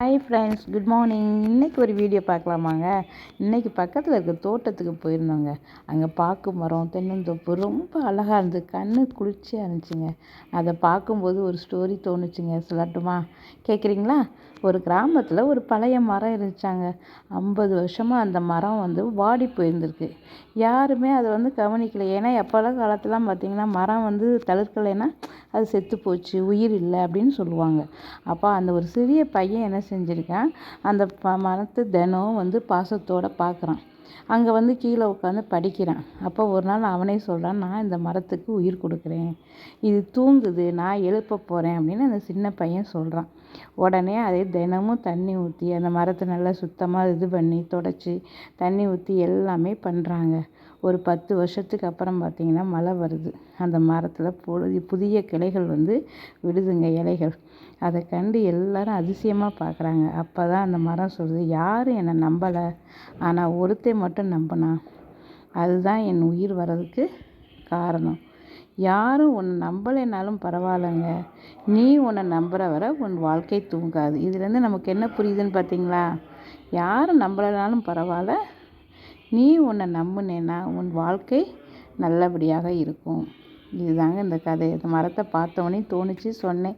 Hi friends good morning இன்றைக்கி ஒரு video பார்க்கலாமாங்க? இன்றைக்கி பக்கத்தில் இருக்க தோட்டத்துக்கு போயிருந்தோங்க. அங்கே பாக்கு மரம் தென்னந்தோப்பு ரொம்ப அழகாக இருந்து கண்ணு குளிர்ச்சியாக இருந்துச்சுங்க. அதை பார்க்கும்போது ஒரு ஸ்டோரி தோணுச்சுங்க. சொல்லட்டுமா? கேட்குறீங்களா ஒரு கிராமத்தில் ஒரு பழைய மரம் இருந்துச்சாங்க. ஐம்பது வருஷமாக அந்த மரம் வந்து வாடி போயிருந்துருக்கு. யாருமே அதை வந்து கவனிக்கலை. ஏன்னா எப்போல்லாம் காலத்துலாம் பார்த்திங்கன்னா மரம் வந்து தளிர்க்கலைன்னா அது செத்து போச்சு உயிர் இல்லை அப்படின்னு சொல்லுவாங்க. அப்போ அந்த ஒரு சிறிய பையன் என்ன செஞ்சுருக்கேன். அந்த ப மரத்தை தினம் வந்து பாசத்தோடு பார்க்குறான். அங்கே வந்து கீழே உட்காந்து படிக்கிறான். அப்போ ஒரு நாள் அவனே சொல்கிறான் நான் இந்த மரத்துக்கு உயிர் கொடுக்குறேன். இது தூங்குது. நான் எழுப்ப போகிறேன். அப்படின்னு அந்த சின்ன பையன் சொல்கிறான். உடனே அதே தினமும் தண்ணி ஊற்றி அந்த மரத்தை நல்லா சுத்தமாக இது பண்ணி தொடச்சி தண்ணி ஊற்றி எல்லாமே பண்ணுறாங்க. ஒரு பத்து வருஷத்துக்கு அப்புறம் பார்த்திங்கன்னா மழை வருது. அந்த மரத்தில் பொழுது புதிய கிளைகள் வந்து விடுதுங்க இலைகள். அதை கண்டு எல்லாரும் அதிசயமாக பார்க்குறாங்க. அப்போ தான் அந்த மரம் சொல்லுது யாரும் என்னை நம்பலை. ஆனால் ஒருத்தன் மட்டும் நம்பினா. அதுதான் என் உயிர் வர்றதுக்கு காரணம். யாரும் உன்னை நம்பலைனாலும் பரவாயில்லைங்க. நீ உன்னை நம்புகிற வரை உன் வாழ்க்கை தூங்காது. இதுலேருந்து நமக்கு என்ன புரியுதுன்னு பார்த்தீங்களா? யாரும் நம்பலைனாலும் பரவாயில்ல. நீ உன்னை நம்புனேன்னா உன் வாழ்க்கை நல்லபடியாக இருக்கும். இதுதாங்க இந்த கதை. இந்த மரத்தை பார்த்தோன்னே தோணுச்சு சொன்னேன்.